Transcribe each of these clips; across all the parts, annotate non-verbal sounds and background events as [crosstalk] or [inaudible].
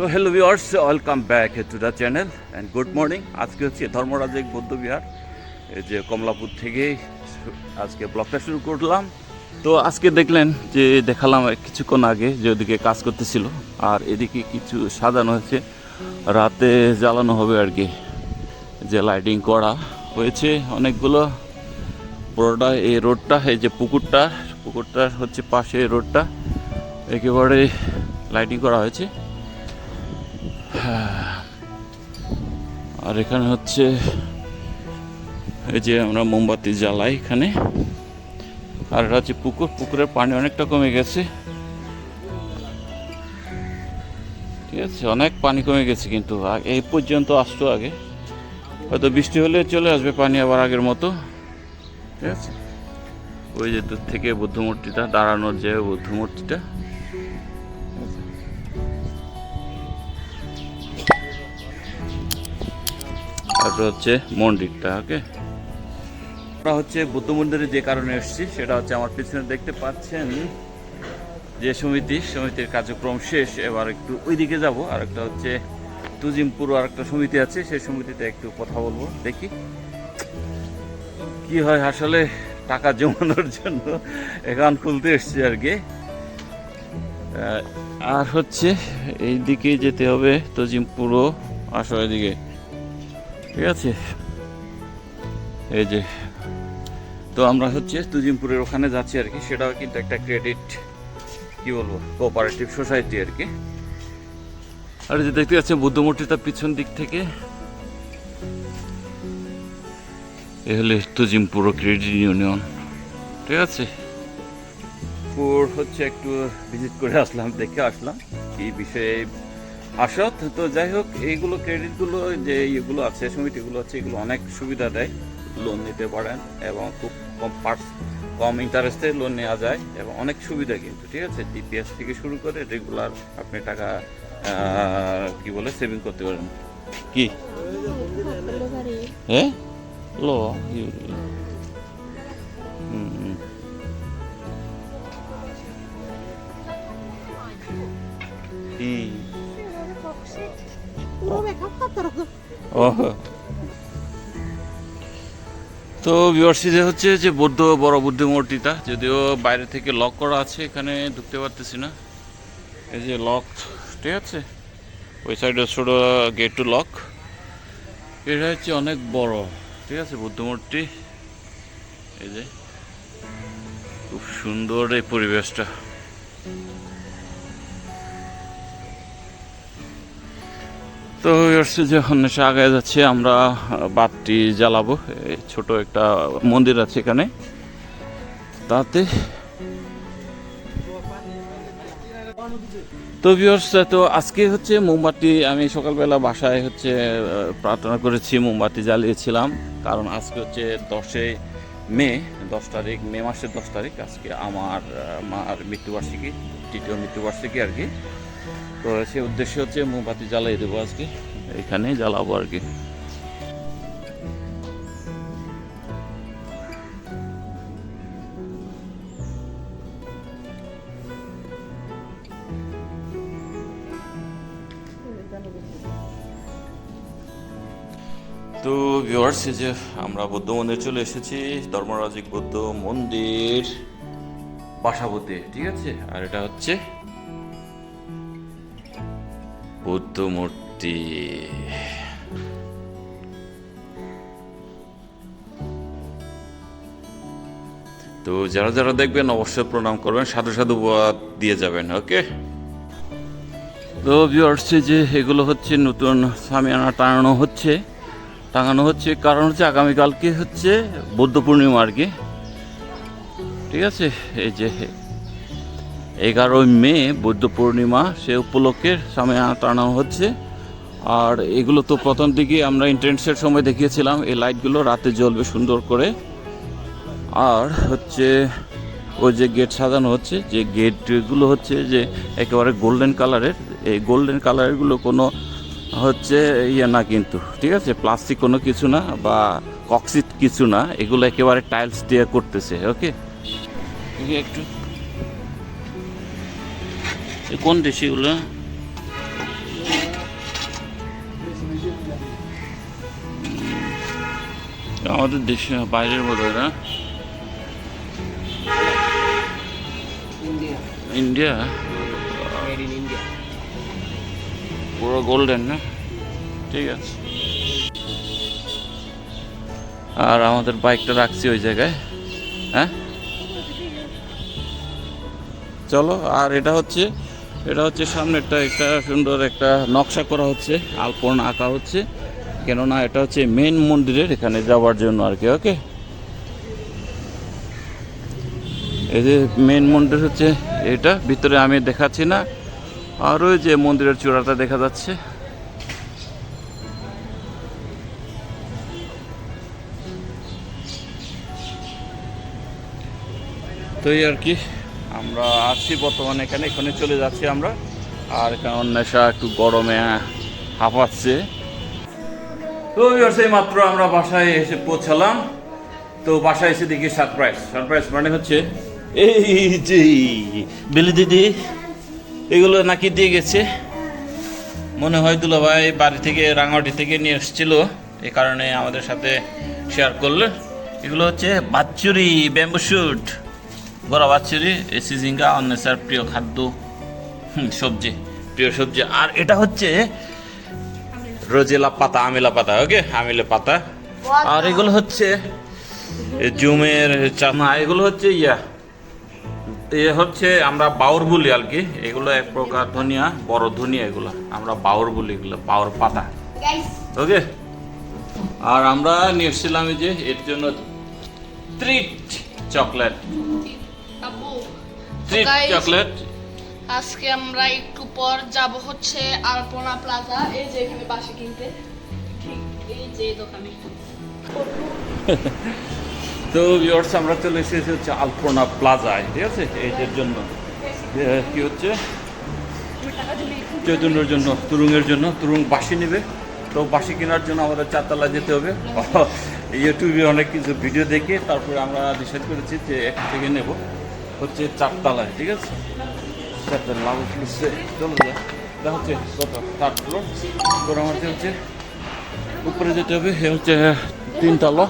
তো hello viewers welcome back to the channel and good morning আজকে হচ্ছে ধর্মরাজিক বৌদ্ধবিহার, এই যে কমলাপুর থেকে আজকে ব্লগটা শুরু করলাম। তো আজকে দেখলেন যে দেখালাম কিছুক্ষণ আগে যে ওদিকে কাজ করতেছিল, আর এদিকে কিছু সাজানো হয়েছে। রাতে জ্বালানো হবে আর কি, যে লাইটিং করা হয়েছে অনেকগুলো। পুরোটা এই রোডটা, এই যে পুকুরটা, পুকুরটার হচ্ছে পাশে রোডটা, একেবারে লাইটিং করা হয়েছে। আর এখানে হচ্ছে এই যে আমরা মোমবাতি জ্বালাই এখানে। আর এটা হচ্ছে পুকুর, পুকুরের পানি অনেকটা কমে গেছে। ঠিক আছে, অনেক পানি কমে গেছে কিন্তু এই পর্যন্ত আসতো আগে। হয়তো বৃষ্টি হলে চলে আসবে পানি আবার আগের মতো। ঠিক আছে? ওই যে দূর থেকে বুদ্ধমূর্তিটা, দাঁড়ানোর যে বুদ্ধ আর হচ্ছে মন্দিরটা, ওকে? আমরা হচ্ছে বুদ্ধ মন্দিরে যে কারণে এসেছি, সেটা হচ্ছে আমার পিছনে দেখতে পাচ্ছেন যে সমিতি, সমিতির কার্যক্রম শেষ। এবার একটু ওইদিকে যাব, আর একটা হচ্ছে তুজিমপুর আর একটা সমিতি আছে, সেই সমিতিতে একটু কথা বলব, দেখি। কি হয় আসলে টাকা জমানোর জন্য অ্যাকাউন্ট খুলতে এসছি আর কি। আর হচ্ছে এই দিকে যেতে হবে তজিমপুরও, আসো এদিকে। ঠিক আছে। এই যে, তো আমরা হচ্ছে তুজিমপুরের ওখানে যাচ্ছি আর কি। সেটাও কিন্তু একটা ক্রেডিট কি বলব কোঅপারেটিভ সোসাইটি আর কি। আর যে দেখতে পাচ্ছেন বুদ্ধ মূর্তিটা পিছন দিক থেকে। এ হলে তুজিমপুর ক্রেডিট ইউনিয়ন ঠিক আছে। পুর হচ্ছে একটু ভিজিট করে আসলাম, দেখে আসলাম এই বিষয়ে আসা তো যাই হোক এইগুলো ক্রেডিটগুলো যে ইয়েগুলো আছে সমিতিগুলো আছে এগুলো অনেক সুবিধা দেয়। লোন নিতে পারেন এবং খুব কম পার্স কম ইন্টারেস্টে লোন নেওয়া যায় এবং অনেক সুবিধা কিন্তু ঠিক আছে? ডিপিএস থেকে শুরু করে রেগুলার আপনি টাকা কি বলে সেভিং করতে পারেন। কি? হ্যাঁ লো তো বিভার্সিতে হচ্ছে যে বৌদ্ধ বড় বুদ্ধ মূর্তিটা যদিও বাইরে থেকে লক করা আছে, এখানে ঢুকতে পারতেছি না। এই যে লক ঠিক আছে, ওই সাইডে ছোট গেট টু লক এটা হচ্ছে অনেক বড়, ঠিক আছে বুদ্ধ মূর্তি এই যে, খুব সুন্দর এই পরিবেশটা। তো হচ্ছে যখন সে আগে যাচ্ছে, আমরা বাতি জ্বালাবো। ছোট একটা মন্দির আছে এখানে। তাতে তো ভিউয়ার্স তো আজকে হচ্ছে মোমবাতি, আমি সকালবেলা বাসায় হচ্ছে প্রার্থনা করেছি, মোমবাতি জ্বালিয়েছিলাম। কারণ আজকে হচ্ছে দশে মে, দশ তারিখ, মে মাসের দশ তারিখ। আজকে আমার মার মৃত্যুবার্ষিকী, তৃতীয় মৃত্যুবার্ষিকী আর কি। তো সে উদ্দেশ্যে হচ্ছে মোমবাতি জ্বালাই দেবো আজকে। এখানে জ্বালাবো আর কি। তো ভিউয়ার্স যে আমরা বৌদ্ধ মন্দির চলে এসেছি ধর্মরাজিক বৌদ্ধ মন্দির বাসাবতে ঠিক আছে? আর এটা হচ্ছে বুদ্ধ মূর্তি তো যারা যারা দেখবেন, অবশ্যই প্রণাম করবেন, সাধু সাধু দিয়ে যাবেন, ওকে? তো ভিউয়ার্স যে এগুলো হচ্ছে নতুন সামিয়ানা টাঙানো হচ্ছে। টাঙানো হচ্ছে কারণ হচ্ছে আগামীকালকে হচ্ছে বৌদ্ধ পূর্ণিমা আর কি ঠিক আছে? এই যে এগারোই মে বৌদ্ধ পূর্ণিমা সে উপলক্ষে সামনে টানানো হচ্ছে। আর এগুলো তো প্রথম দিকে আমরা ইন্টারনেটের সময় দেখিয়েছিলাম, এই লাইটগুলো রাতে জ্বলবে সুন্দর করে। আর হচ্ছে ওই যে গেট সাজানো হচ্ছে, যে গেটগুলো হচ্ছে যে একেবারে গোল্ডেন কালারের এই গোল্ডেন কালারগুলো কোনো হচ্ছে ইয়ে না কিন্তু, ঠিক আছে? প্লাস্টিক কোনো কিছু না বা কক্সিট কিছু না, এগুলো একেবারে টাইলস দিয়ে করতেছে ওকে একটু কোন দেশি এগুলো? আমাদের দেশে বাইরের বোধ হয় না? ইন্ডিয়া। পুরো গোল্ডেন না? ঠিক আছে। আর আমাদের বাইকটা রাখছি ওই জায়গায়। হ্যাঁ? চলো আর এটা হচ্ছে এটা হচ্ছে সামনেরটা একটা সুন্দর একটা নকশা করা হচ্ছে, আলপনা আঁকা হচ্ছে। কেননা এটা হচ্ছে মেন মন্দিরের এখানে যাওয়ার জন্য আর কি ওকে এই যে মেন মন্দির হচ্ছে এটা, ভিতরে আমি দেখাচ্ছি না। আর ওই যে মন্দিরের চূড়াটা দেখা যাচ্ছে। তো আর কি। আমরা আছি বর্তমানে এখানে এখানে চলে যাচ্ছি আমরা। আর এখানে অন্বেষা একটু গরমে হাঁপাচ্ছে। তো সেই মাত্র আমরা বাসায় এসে পৌঁছালাম। তো বাসায় এসে দেখি সারপ্রাইজ সারপ্রাইজ মানে হচ্ছে, এই যে বেলি দিদি, এগুলো নাকি দিয়ে গেছে। মনে হয় দুলাভাই বাড়ি থেকে, রাঙামাটি থেকে নিয়ে এসেছিল। এই কারণে আমাদের সাথে শেয়ার করলে। এগুলো হচ্ছে বাচ্চুরি ব্যাম্বু শুট বড় বাচ্চুরি এসি ঝিঙ্গা অন্বেষার প্রিয় খাদ্য সবজি প্রিয় সবজি। আর এটা হচ্ছে রোজেলা পাতা আমিলা পাতা ওকে? আমিলা পাতা। আর এগুলো হচ্ছে জুমের চানা এগুলো হচ্ছে ইয়া এ হচ্ছে আমরা বাউর বলি আর কি। এগুলো এক প্রকার ধনিয়া বড় ধনিয়া এগুলো। আমরা বাউর বলি এগুলো বাউর পাতা। ওকে? আর আমরা নিয়ে এসেছিলাম যে এর জন্য ট্রিট চকলেট। আপু চকলেট আজকে আমরা একটু পর যাব হচ্ছে আলপনা প্লাজা এই যে এখানে বাসে কিনতে। ঠিক এই যে দোকানে। [laughs] তো ভিউয়ার্স আমরা চলে এসেছি হচ্ছে আলপনা প্লাজায় ঠিক আছে? এইটার জন্য। কি হচ্ছে? চৈতন্যর জন্য তুরুঙের জন্য। তুরুং বাসি নেবে। তো বাসি কেনার জন্য আমাদের চারতলা যেতে হবে। [laughs] [laughs] ইউটিউবে অনেক কিছু ভিডিও দেখে তারপরে আমরা ডিসাইড করেছি যে এক থেকে নেব। হচ্ছে চারতলায়, ঠিক আছে? চারতলা লাভ হচ্ছে চলো যা এটা হচ্ছে কত থার্ড ফ্লোর তোর আমাদের হচ্ছে। উপরে যেতে হবে, এ হচ্ছে তিনতলা।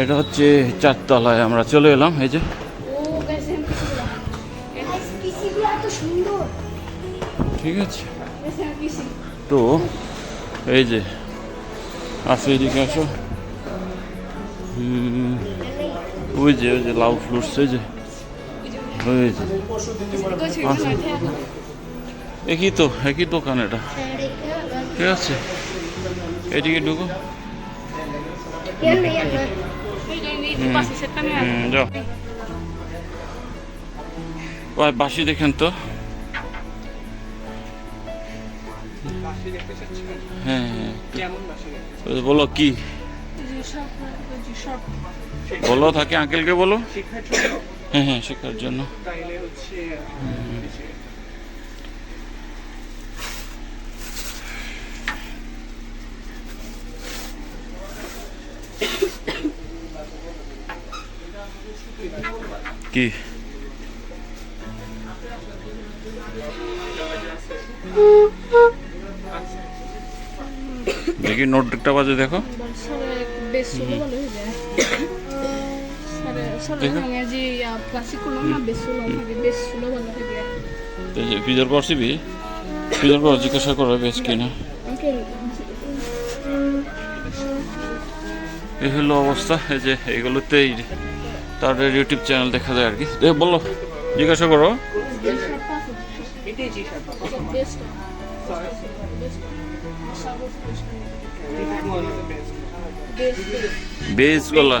এটা হচ্ছে চারতলায় আমরা চলে এলাম, এই যে। ঠিক আছে। তো, এই যে, আসো এদিকে আসো। ওই যে ওই যে লাউ ফ্রুটস ওই যে। আচ্ছা। একই তো, একই দোকান এটা। ঠিক আছে? এদিকে ঢুকো। ওই বাসি দেখেন তো। হ্যাঁ হ্যাঁ। বলো কি? বলো, থাকে আঙ্কেলকে বলো। হ্যাঁ হ্যাঁ শেখার জন্য। তাইলে হচ্ছে কি? দেখি নোটটা বাজে দেখো। যায় এই যে ফিজার করছিবি ফিজার কর জিজ্ঞাসা করো বেশ কিনা। এই হলো অবস্থা এই যে এগুলোতেই তাদের ইউটিউব চ্যানেল দেখা যায় আর কি। এ বলো জিজ্ঞাসা করো। বেস গলা।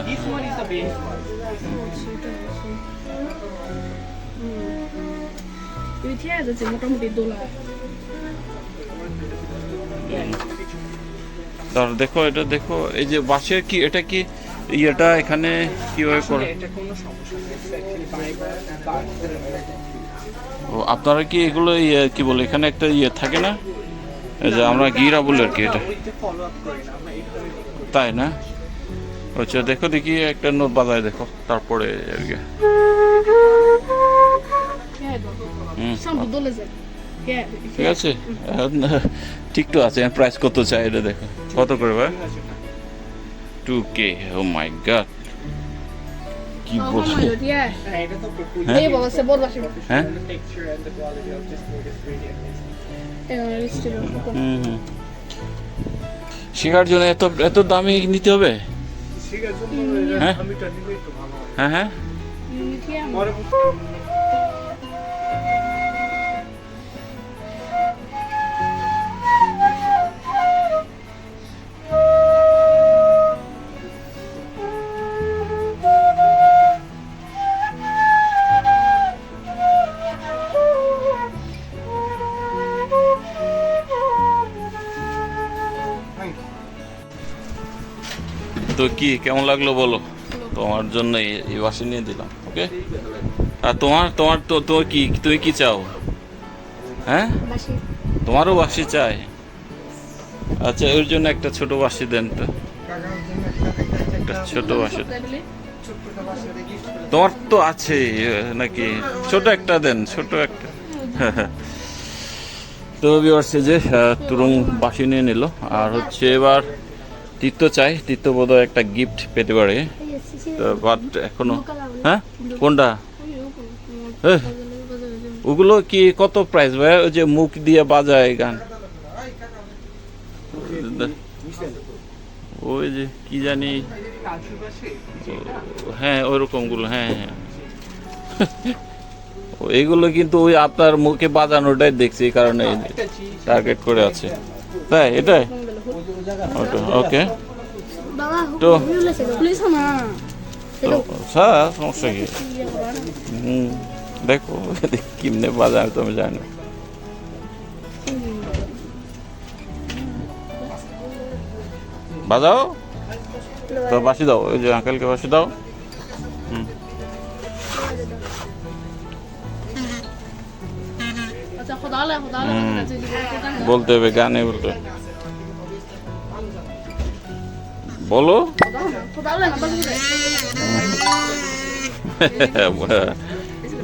মোটামুটি দোলা তার দেখো এটা দেখো এই যে বাসের কি এটা কি ইয়েটা এখানে কীভাবে আসলে করে ও আপনারা কি এগুলো ইয়ে কি বলে এখানে একটা ইয়ে থাকে না? এই যে আমরা গিরা বলি আর কি এটা তাই না? আচ্ছা দেখো দেখি একটা নোট বাজায় দেখো তারপরে আর কি। দোলে যায় ঠিক আছে? ঠিক তো আছে প্রাইস কত চাই এটা দেখো। কত করে ভাই? টু কে ও মাই গড কি. হ্যাঁ, এটা হ্যাঁ? হ্যাঁ। শেখার জন্য এত এত দামি নিতে হবে? হ্যাঁ? আমি তো নিলে একটু ভালো হয়। হ্যাঁ কি? কেমন লাগল বলো? তোমার জন্য এই- বাসি নিয়ে দিলাম ওকে আর তোমার তোমার তো তো কি তুমি কি চাও? হ্যাঁ? তোমারও বাসি চাই? আচ্ছা ওর জন্য একটা ছোট বাসি দেন তো। একটা ছোট বাসি। তোমার তো আছে নাকি? ছোট একটা দেন ছোট একটা। তো বিবারছে যে তুরুং বাসি নিয়ে নিল। আর হচ্ছে এবার তীর্থ চাই তীর্থ বোধহয় একটা গিফট পেতে পারে। বাট এখনও হ্যাঁ? কোনটা? ওগুলো কি কত প্রাইস ভাই? ওই যে মুখ দিয়ে বাজায় গান। ওই যে কি জানি হ্যাঁ ওইরকমগুলো হ্যাঁ হ্যাঁ। ও, এইগুলো কিন্তু ওই আপনার মুখে বাজানোটাই দেখছি এই কারণে টার্গেট করে আছে। তাই এটাই? ওকে তো স্যার সমস্যা কি? হুম দেখো কিমনে বাজায় তুমি জানো। বাজাও? তো বাসি দাও ওই যে আঙ্কেলকে বাসি দাও। হুম। আচ্ছা বলতে হবে গানে বলতে হবে। বলো।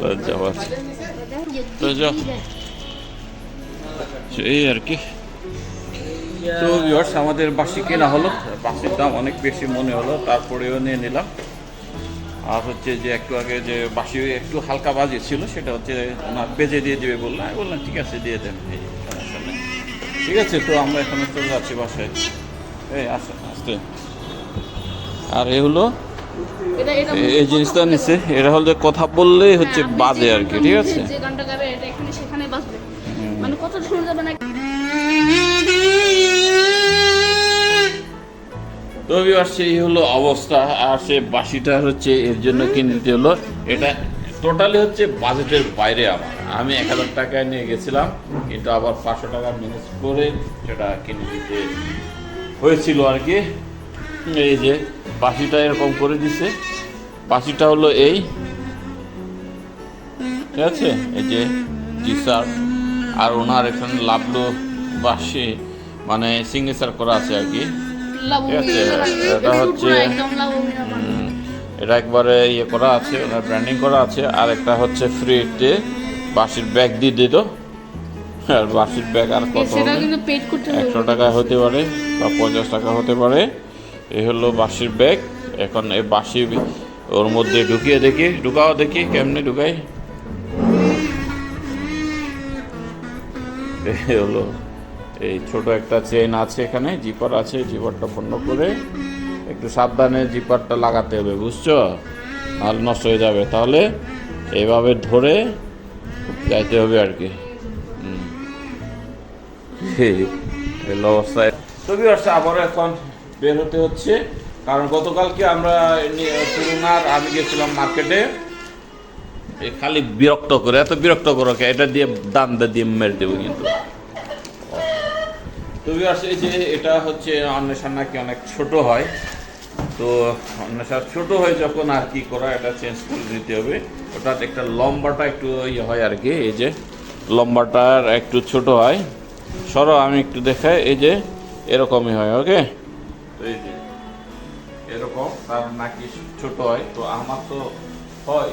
লজ্জা পাচ্ছে। তো যাও। এই আর কি। তো আমাদের বাসি কেনা হলো। বাসির দাম অনেক বেশি মনে হলো তারপরেও নিয়ে নিলাম। আর হচ্ছে যে একটু আগে যে বাসি একটু হালকা বাজে ছিল সেটা হচ্ছে ওনার বেজে দিয়ে দিবে বললাম আমি বললাম ঠিক আছে দিয়ে দেন। এই সমস্যা নেই। ঠিক আছে তো আমরা এখানে চলে যাচ্ছি বাসায়। এই আসে আসতে। আর এ হলো এই জিনিসটা নিচ্ছে এটা হলো যে কথা বললেই হচ্ছে হ্যাঁ, বাজে আর কি ঠিক আছে? মানে কত শোনা যাবে না তো ভিউয়ার্স এই হলো অবস্থা আর সে বাসিটা হচ্ছে এর জন্য কিনে নিতে হলো। এটা টোটালি হচ্ছে বাজেটের বাইরে আমার আমি এক হাজার টাকায় নিয়ে গেছিলাম কিন্তু আবার পাঁচশো টাকা ম্যানেজ করে সেটা কিনে দিতে হয়েছিল আর কি। এই যে বাসিটা এরকম করে দিছে। পাখিটা হলো এই। ঠিক আছে? এই যে টি শার্ট আর ওনার এখানে লাভলো বাসে মানে সিগনেচার করা আছে আর কি। ঠিক আছে, এটা হচ্ছে- এটা একবারে ইয়ে করা আছে ওনার ব্র্যান্ডিং করা আছে। আর একটা হচ্ছে ফ্রিতে বাসির ব্যাগ দিয়ে দিত আর বাসির ব্যাগ আর কত একশো টাকা হতে পারে বা পঞ্চাশ টাকা হতে পারে। এই হলো বাসির ব্যাগ। এখন এই বাঁশি ওর মধ্যে ঢুকিয়ে দেখি। ঢুকাও দেখি কেমনে ঢুকাই। হলো এই ছোট একটা চেন আছে এখানে, জিপার আছে, জিপারটা বন্ধ করে একটু সাবধানে জিপারটা লাগাতে হবে, বুঝছ? নাহলে নষ্ট হয়ে যাবে। তাহলে এইভাবে ধরে যাইতে হবে আর কি। হুম। অবস্থায়। তো বিয়ার্স আবার এখন বের হতে হচ্ছে। কারণ গতকালকে আমরা পুরুনার আমি গেছিলাম মার্কেটে। খালি বিরক্ত করে এত বিরক্ত করো? এটা দিয়ে দাম দিয়ে মেরে দেবো কিন্তু। তো viewers, এই যে এটা হচ্ছে অন্বেষণ নাকি অনেক ছোট হয়। তো অন্বেষণ ছোট হয় যখন আর কি করা এটা চেঞ্জ করে দিতে হবে। ওটা একটা লম্বাটা একটু ইয়ে হয় আর কি এই যে লম্বাটা একটু ছোট হয়। সরো আমি একটু দেখাই এই যে এরকমই হয় ওকে এই যে এরকম তার নাকি ছোট হয় তো আমার তো হয়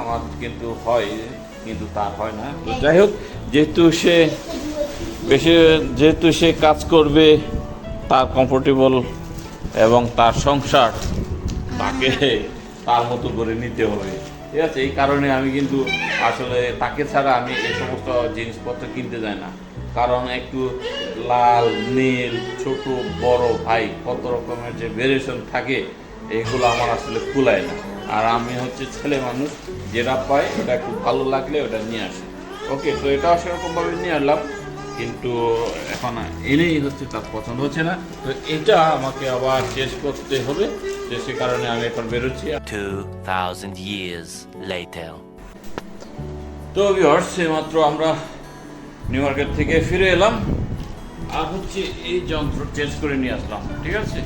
আমার কিন্তু হয় কিন্তু তার হয় না। তো যাই হোক যেহেতু সে বেশি যেহেতু সে কাজ করবে তার কমফোর্টেবল এবং তার সংসার তাকে তার মতো করে নিতে হবে। ঠিক আছে এই কারণে আমি কিন্তু আসলে তাকে ছাড়া আমি এই সমস্ত জিনিসপত্র কিনতে যাই না। কারণ একটু লাল নীল ছোট বড় ভাই কত রকমের যে ভেরিয়েশন থাকে এগুলো আমার আসলে কুলায় না। আর আমি হচ্ছে ছেলে মানুষ যেটা পাই ওটা একটু ভালো লাগলে ওটা নিয়ে আসি। ওকে তো এটাও সেরকমভাবে নিয়ে আসলাম কিন্তু এখন এনেই হচ্ছে তার পছন্দ হচ্ছে না। তো এটা আমাকে আবার চেঞ্জ করতে হবে যে সে কারণে আমি এখন বেরোচ্ছি। 2,000 years later. তো ভিউয়ার্স মাত্র আমরা নিউ মার্কেট থেকে ফিরে এলাম আর হচ্ছে এই যন্ত্র চেঞ্জ করে নিয়ে আসলাম, ঠিক আছে?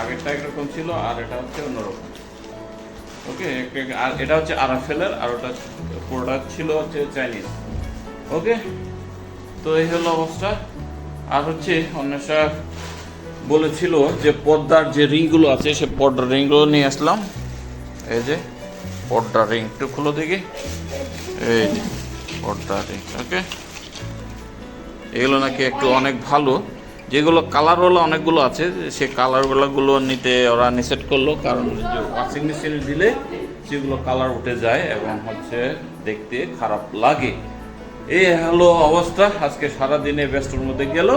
আগেরটা একরকম ছিল আর এটা হচ্ছে অন্যরকম। ওকে আর এটা হচ্ছে আরাফেলের আর ওটা প্রোডাক্ট ছিল হচ্ছে চাইনিজ ওকে তো এই হলো অবস্থা। আর হচ্ছে অন্বেষা বলেছিল যে পর্দার যে রিংগুলো আছে, সে পর্দার রিংগুলো নিয়ে আসলাম। এই যে পর্দার রিং একটু খুলো দেখি। এই যে পর্দার রিং ওকে এগুলো নাকি একটু অনেক ভালো। যেগুলো কালারওয়ালা অনেকগুলো আছে, সে কালারগুলোগুলো নিতে ওরা নিষেধ করল, কারণ ওয়াশিং মেশিনে দিলে সেগুলো কালার উঠে যায় এবং হচ্ছে দেখতে খারাপ লাগে। এই হলো অবস্থা, আজকে সারা দিনে ব্যস্তর মধ্যে গেল।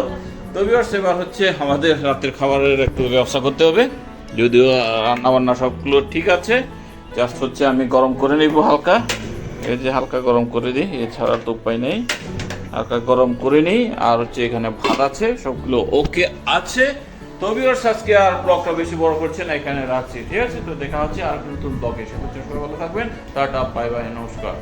তো বিয়ার্স এবার হচ্ছে আমাদের রাতের খাবারের একটু ব্যবস্থা করতে হবে। যদিও রান্না বান্না সবগুলো ঠিক আছে জাস্ট হচ্ছে আমি গরম করে নিব হালকা। এই যে হালকা গরম করে দিই, এছাড়া তো উপায় নেই। হালকা গরম করে নিই, আর হচ্ছে এখানে ভাত আছে, সবগুলো ওকে আছে। তো ওর আজকে আর ব্লগটা বেশি বড় করছে না, এখানে রাখছি, ঠিক আছে? তো দেখা হচ্ছে আর নতুন ব্লগে। করে ভালো থাকবেন, টাটা, বাই বাই, নমস্কার।